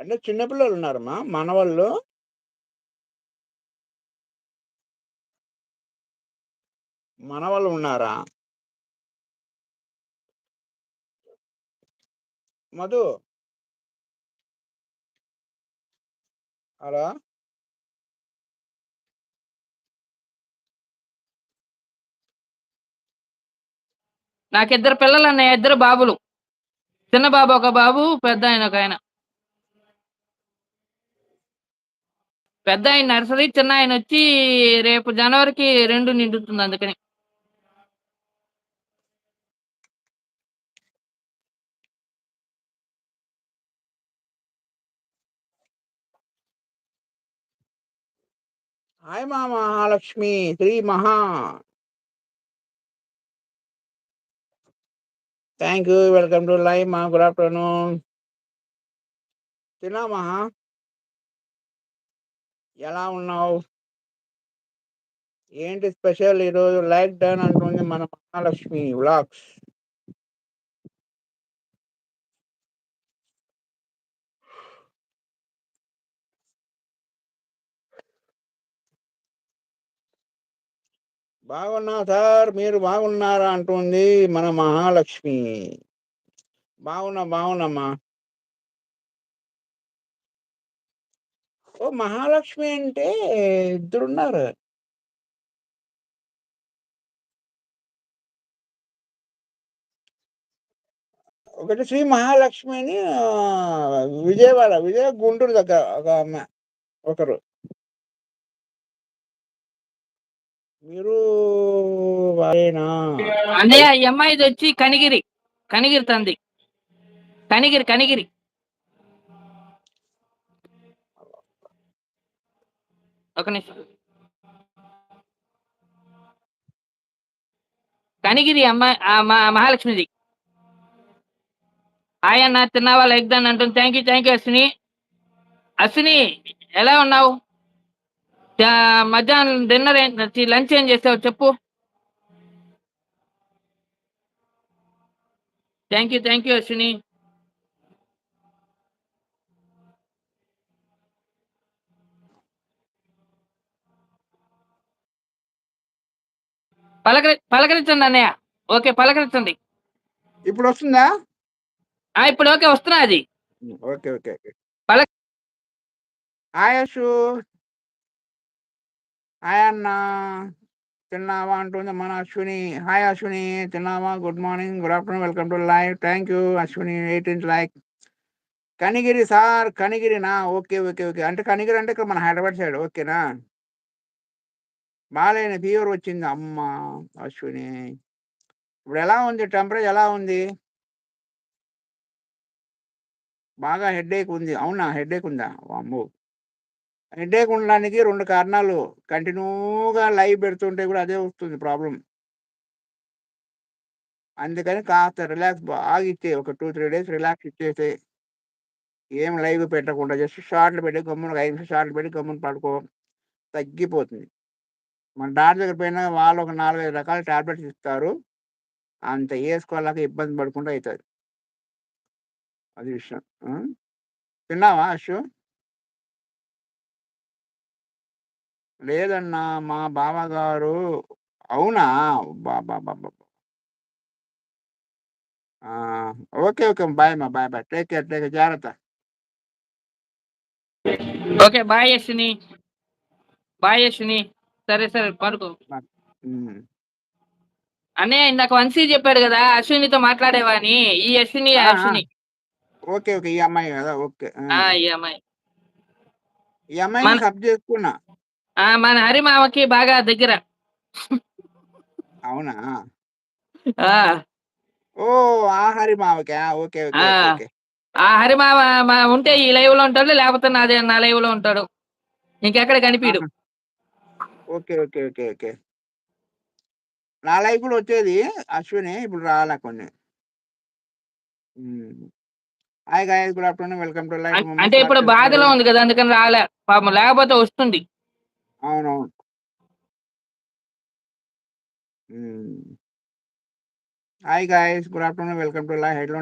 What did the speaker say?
అంటే చిన్నపిల్లలు ఉన్నారమ్మా. మనవాళ్ళు మనవాళ్ళు ఉన్నారా? మధు. హలో. నాకు ఇద్దరు పిల్లలు అన్నయ్య ఇద్దరు బాబులు. చిన్న బాబు ఒక బాబు పెద్ద ఆయన ఒక ఆయన. పెద్ద ఆయన నర్సరీ చిన్న ఆయన వచ్చి రేపు జనవరికి రెండు నిండుతుంది అందుకని. హాయ్ మా Mahalakshmi Shri Maha. Thank you welcome to live మా గుడ్ ఆఫ్టర్నూన్ తిన్నా మహా ఎలా ఉన్నావు? ఏంటి స్పెషల్ ఈరోజు? లైక్ డన్ అంటుంది మన మహాలక్ష్మి వ్లాగ్స్. బాగున్నా సార్? మీరు బాగున్నారా? అంటుంది మన మహాలక్ష్మి. బాగున్నా బాగున్నామ్మా. ఓ మహాలక్ష్మి అంటే ఇద్దరున్నారు. ఒకటి శ్రీ మహాలక్ష్మి అని విజయవాడ విజయ గుంటూరు దగ్గర ఒక ఆమె ఒకరు. మీరు అన్నయ్య ఈ అమ్మాయిది వచ్చి కనిగిరి కనిగిరి తంది కనిగిరి కనిగిరి. ఒక నిమిషం. కనిగిరి అమ్మాయి మహాలక్ష్మిది. హాయ్ అన్న తిన్నావా? లైక్ అంటుంది. Thank you thank you Ashwini. Ashwini ఎలా ఉన్నావు? మధ్యాహ్నం డిన్నర్ లంచ్ ఏం చేసావు? చెప్పు. Thank you thank you Ashwini. పలకరి పలకరించండి అన్నయ్య. ఓకే పలకరించండి. ఇప్పుడు వస్తుందా? ఆ, ఇప్పుడు ఓకే వస్తున్నా అది. Okay okay. పలక- హాయ్ అన్న. తిన్నావా అంటుంది మన అశ్విని. హాయ్ అశ్విని తిన్నావా? Good morning good afternoon welcome to live. Thank you Ashwini eighteenth like. Kanigiri sir కనిగిరినా okay okay okay. అంటే కనిగిరి అంటే ఇక్కడ మన హైదరాబాద్ సైడ్ ఓకేనా? మాలైన ఫీవర్ వచ్చింది. అమ్మ! అశ్విని! ఇప్పుడు ఎలా ఉంది? టెంపరేచర్ ఎలా ఉంది? బాగా హెడేక్ ఉంది. అవునా? హెడేక్ ఉందా? అమ్మో హెడేక్ ఉండడానికి రెండు కారణాలు. కంటిన్యూగా లైవ్ పెడుతుంటే కూడా అదే వస్తుంది ప్రాబ్లం అందుకని కాస్త రిలాక్స్ బాగా ఒక టూ త్రీ డేస్ రిలాక్స్ ఇచ్చేస్తే ఏం లైవ్ పెట్టకుండా జస్ట్ షార్ట్లు పెట్టి గమ్మున ఐదు నిమిషం షార్ట్లు పెట్టి గమ్మున పడుకో తగ్గిపోతుంది. మన డాక్టర్ దగ్గర పోయినా వాళ్ళు ఒక నాలుగైదు రకాల టాబ్లెట్స్ ఇస్తారు. అంత వేసుకోలేక ఇబ్బంది పడకుండా అవుతుంది అది విషయం. తిన్నావా అశు లేదన్నా మా బావగారు అవునా? బాబా బాబా ఓకే ఓకే. బాయ్ మా bye bye. Take care take care. జాగ్రత్త. Okay. Bye Ashwini. Bye Ashwini. సరే సరే పడుకో. అన్నయ్య ఇందాక వంశీ చెప్పాడు కదా అశ్వినితో మాట్లాడేవా అని? ఈ అశ్విని ఆ, ఆ. అశ్విని. ఓకే ఓకే ఈ అమ్మాయి కదా ఓకే ఆ. ఆ ఈ అమ్మాయి. ఈ అమ్మాయిని మన- సబ్ చేసుకున్నా. ఆ మన హరిమామకి బాగా దగ్గర. అవునా? ఆ. ఓ ఆహారి మావకా ఓకే ఓకే ఆ. Okay, okay. ఆ హరిమామ మా ఉంటే ఈ లైవ్లో ఉంటాడు లేకపోతే నాదే నా లైవ్లో ఉంటాడు. ఇంకెక్కడ కనిపించడు. Okay okay okay okay. నా లైఫ్ కూడా వచ్చేది అశ్విని ఇప్పుడు రాలే కొన్ని. Hi guys good afternoon welcome to life అం- అంటే ఇప్పుడు బాధలో ఉంది కదా అందుకని రాలే. పాపం లేకపోతే వస్తుంది. అవునవును. Hi guys good afternoon welcome to live head